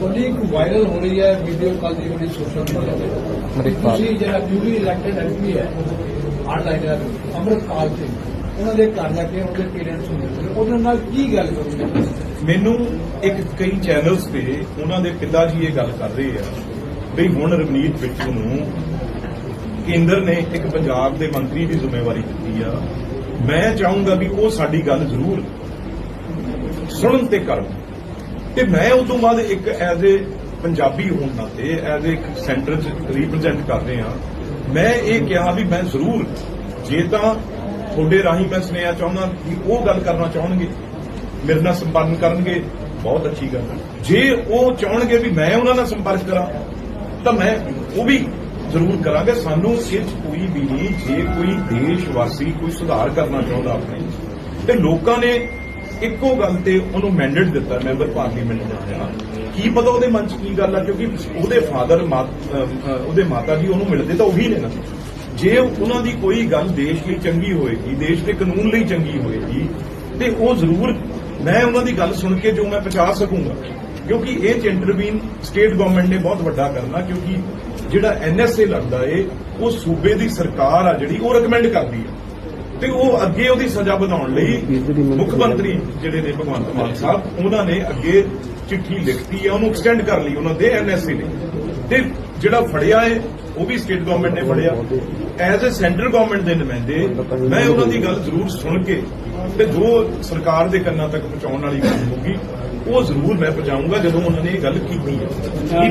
ਉਹਦੀ ਇੱਕ ਵਾਇਰਲ ਹੋ ਰਹੀ ਹੈ ਵੀਡੀਓ ਕਾਲ ਦੀ ਬੜੀ ਸੋਸ਼ਲ ਮੀਡੀਆ ਤੇ। ਤੁਸੀਂ ਜਿਹੜਾ ਨਿਊਲੀ ਇਲੈਕਟਡ ਐਮਪੀ ਹੈ ਆਨਲਾਈਨ ਅਮਰਿਤਪਾਲ ਸਿੰਘ। ਉਹਨਾਂ ਦੇ ਘਰ ਜਾ ਕੇ ਉਹਦੇ ਪੇਰੈਂਟਸ ਨੂੰ ਮਿਲਦੇ ਨੇ। ਉਹਦੇ ਨਾਲ ਕੀ ਗੱਲ ਕਰੋਗੇ? ਮੈਨੂੰ ਇੱਕ ਕਈ ਚੈਨਲਸ ਤੇ ਉਹਨਾਂ ਦੇ ਪਿਤਾ ਜੀ ਇਹ ਗੱਲ ਕਰ ਰਹੇ ਆ ਵੀ ਹੁਣ ਰਵਨੀਤ ਬਿੱਟੂ ਨੂੰ ਕੇਂਦਰ ਨੇ ਇੱਕ ਪੰਜਾਬ ਦੇ ਮੰਤਰੀ ਦੀ ਜ਼ਿੰਮੇਵਾਰੀ ਦਿੱਤੀ ਆ। ਮੈਂ ਚਾਹੂੰਗਾ ਵੀ ਉਹ ਸਾਡੀ ਗੱਲ ਜ਼ਰੂਰ ਸੁਣਨ ਤੇ ਕਰਨ। ਤੇ ਮੈਂ ਉਸ ਤੋਂ ਬਾਅਦ ਇੱਕ ਐਜ਼ ਏ ਪੰਜਾਬੀ ਹੋਣ ਨਾਤੇ ਐਜ਼ ਏ ਇੱਕ ਸੈਂਟਰ ਚ ਰਿਪਰੈਜ਼ੈਂਟ ਕਰ ਰਿਹਾ, ਮੈਂ ਇਹ ਕਿਹਾ ਵੀ ਮੈਂ ਜ਼ਰੂਰ, ਜੇ ਤਾਂ ਤੁਹਾਡੇ ਰਾਹੀਂ ਮੈਂ ਸੁਨੇਹਾ ਚਾਹੁੰਦਾ ਕਿ ਉਹ ਗੱਲ ਕਰਨਾ ਚਾਹਣਗੇ, ਮੇਰੇ ਨਾਲ ਸੰਪਰਕ ਕਰਨਗੇ, ਬਹੁਤ ਅੱਛੀ ਗੱਲ ਹੈ। ਜੇ ਉਹ ਚਾਹਣਗੇ ਵੀ ਮੈਂ ਉਹਨਾਂ ਨਾਲ ਸੰਪਰਕ ਕਰਾਂ, ਤਾਂ ਮੈਂ ਉਹ ਵੀ ਜ਼ਰੂਰ ਕਰਾਂਗੇ। ਸਾਨੂੰ ਇਹ ਕੋਈ ਵੀ ਨਹੀਂ, ਜੇ ਕੋਈ ਦੇਸ਼ ਵਾਸੀ ਕੋਈ ਸੁਧਾਰ ਕਰਨਾ ਚਾਹੁੰਦਾ ਆਪਣੇ ਤੇ ਲੋਕਾਂ ਨੇ ਇੱਕੋ ਗੱਲ ਤੇ ਉਹਨੂੰ ਮੈਂਡੇਟ ਦਿੱਤਾ ਮੈਂਬਰ ਪਾਰਲੀਮੈਂਟ ਬਣਾਇਆ ਕੀ ਪਤਾ ਉਹਦੇ ਮਨ 'ਚ ਕੀ ਗੱਲ ਆ, ਕਿਉਂਕਿ ਉਹਦੇ ਫਾਦਰ ਉਹਦੇ ਮਾਤਾ ਜੀ ਉਹਨੂੰ ਮਿਲਦੇ ਤਾਂ ਉਹੀ ਨੇ ਨਾ। ਜੇ ਉਹਨਾਂ ਦੀ ਕੋਈ ਗੱਲ ਦੇਸ਼ ਲਈ ਚੰਗੀ ਹੋਏਗੀ, ਦੇਸ਼ ਦੇ ਕਾਨੂੰਨ ਲਈ ਚੰਗੀ ਹੋਏਗੀ, ਤੇ ਉਹ ਜ਼ਰੂਰ, ਮੈਂ ਉਹਨਾਂ ਦੀ ਗੱਲ ਸੁਣ ਕੇ ਜੋ ਮੈਂ ਪਹੁੰਚਾ ਸਕੂੰਗਾ। ਕਿਉਂਕਿ ਇਹ ਚ ਇੰਟਰਵੀਨ ਸਟੇਟ ਗਵਰਨਮੈਂਟ ਨੇ ਬਹੁਤ ਵੱਡਾ ਕਰਨਾ, ਕਿਉਂਕਿ ਜਿਹੜਾ ਐਨਐਸਏ ਲੱਗਦਾ ਏ, ਉਹ ਸੂਬੇ ਦੀ ਸਰਕਾਰ ਆ ਜਿਹੜੀ, ਉਹ ਰეკਮੈਂਡ ਕਰਦੀ ਹੈ ਤੇ ਉਹ ਅੱਗੇ ਉਹਦੀ ਸਜ਼ਾ ਵਧਾਉਣ ਲਈ ਮੁੱਖ ਮੰਤਰੀ ਜਿਹੜੇ ਨੇ ਭਗਵੰਤ ਮਾਨ ਸਾਹਿਬ, ਉਹਨਾਂ ਨੇ ਅੱਗੇ ਚਿੱਠੀ ਲਿਖਤੀ ਹੈ, ਉਹਨੂੰ ਐਕਸਟੈਂਡ ਕਰ ਲਈ, ਉਹਨਾਂ ਦੇ ਐਨਐਸਏ ਨੇ। ਤੇ ਜਿਹੜਾ ਫੜਿਆ ਏ ਉਹ ਵੀ ਸਟੇਟ ਗਵਰਨਮੈਂਟ ਨੇ ਫੜਿਆ। ਐਜ਼ ਅ ਸੈਂਟਰ ਗਵਰਨਮੈਂਟ ਦੇ ਨੁਮਾਇੰਦੇ, ਮੈਂ ਉਹਨਾਂ ਦੀ ਗੱਲ ਜ਼ਰੂਰ ਸੁਣ ਕੇ ਤੇ ਜੋ ਸਰਕਾਰ ਦੇ ਕੰਨਾਂ ਤੱਕ ਪਹੁੰਚਾਉਣ ਵਾਲੀ ਗੱਲ ਹੋਊਗੀ, ਉਹ ਜ਼ਰੂਰ ਮੈਂ ਪਹੁੰਚਾਊਂਗਾ ਜਦੋਂ ਉਹਨਾਂ ਨੇ ਇਹ ਗੱਲ ਕੀਤੀ ਹੈ।